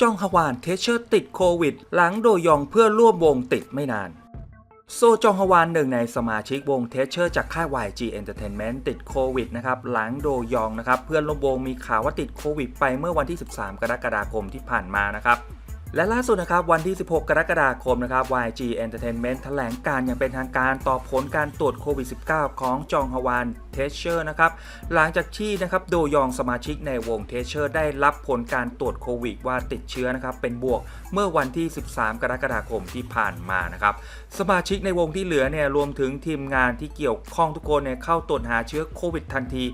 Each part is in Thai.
จองฮวานเทเชอร์ติดโควิด หลังโดยองเพื่อร่วมวงติดไม่นาน โซจองฮวานหนึ่งในสมาชิกวงเทเชอร์จากค่าย YG Entertainment ติดโควิดนะครับหลังโดยองนะครับเพื่อนร่วมวงมีข่าวว่าติดโควิด ไปเมื่อวันที่ 13 กรกฎาคมที่ผ่านมานะครับและล่าสุดนะครับวันที่ 16 กรกฎาคมนะครับ YG Entertainment แถลงการอย่างเป็นทางการต่อผลการตรวจโควิด -19 ของจองฮวาน เทเชอร์นะครับหลังจากที่นะครับโดยองสมาชิกในวงเทสเชอร์ได้รับผลการตรวจโควิดว่าติดเชื้อนะครับเป็นบวกเมื่อวันที่ 13 กรกฎาคมที่ผ่านมานะครับสมาชิกในวงที่เหลือเนี่ยรวมถึงทีมงานที่เกี่ยวข้องทุกคนเนี่ยเข้าตรวจหาเชื้อโควิดทันที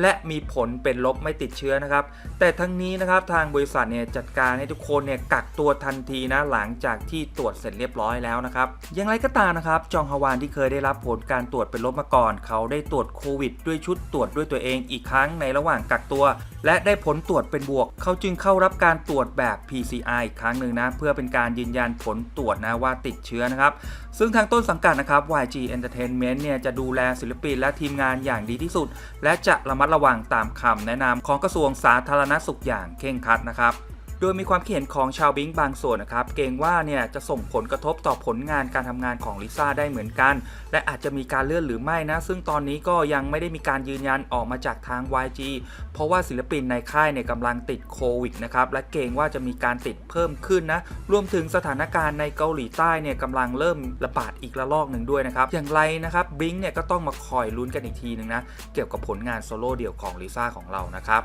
และมีผลเป็นลบไม่ติดเชื้อนะครับแต่ทั้งนี้นะครับทางบริษัทเนี่ยจัดการให้ทุกคนเนี่ยกักตัวทันทีนะหลังจากที่ตรวจเสร็จเรียบร้อยแล้วนะครับอย่างไรก็ตามนะครับจองฮวานที่เคยได้รับผลการตรวจเป็นลบมาก่อน เขาได้ตรวจโควิดด้วยชุดตรวจด้วยตัวเองอีกครั้งในระหว่างกักตัว และได้ผลตรวจเป็นบวก เขาจึงเข้ารับการตรวจแบบ PCR อีกครั้งหนึ่งนะ เพื่อเป็นการยืนยันผลตรวจนะว่าติดเชื้อนะครับ ซึ่งทางต้นสังกัดนะครับ YG Entertainment เนี่ยจะดูแลศิลปินและทีมงานอย่างดีที่สุด และจะระมัดระวังตามคำแนะนำของกระทรวงสาธารณสุขอย่างเคร่งครัดนะครับ โดยมีความคิดเห็นของชาวบิงบางส่วนนะครับเกรงว่าเนี่ยจะส่งผลกระทบต่อผลงานการทำงานของลิซ่าได้เหมือนกัน และอาจจะมีการเลื่อนหรือไม่นะ ซึ่งตอนนี้ก็ยังไม่ได้มีการยืนยันออกมาจากทาง YG เพราะว่าศิลปินในค่ายเนี่ยกำลังติดโควิดนะครับและเกรงว่าจะมีการติดเพิ่มขึ้นนะรวมถึงสถานการณ์ในเกาหลีใต้เนี่ยกำลังเริ่มระบาดอีกระลอกหนึ่งด้วยนะครับอย่างไรนะครับบิงเนี่ยก็ต้องมาคอยลุ้นกันอีกทีหนึ่งนะเกี่ยวกับผลงานโซโล่เดี่ยวของลิซ่าของเรานะครับ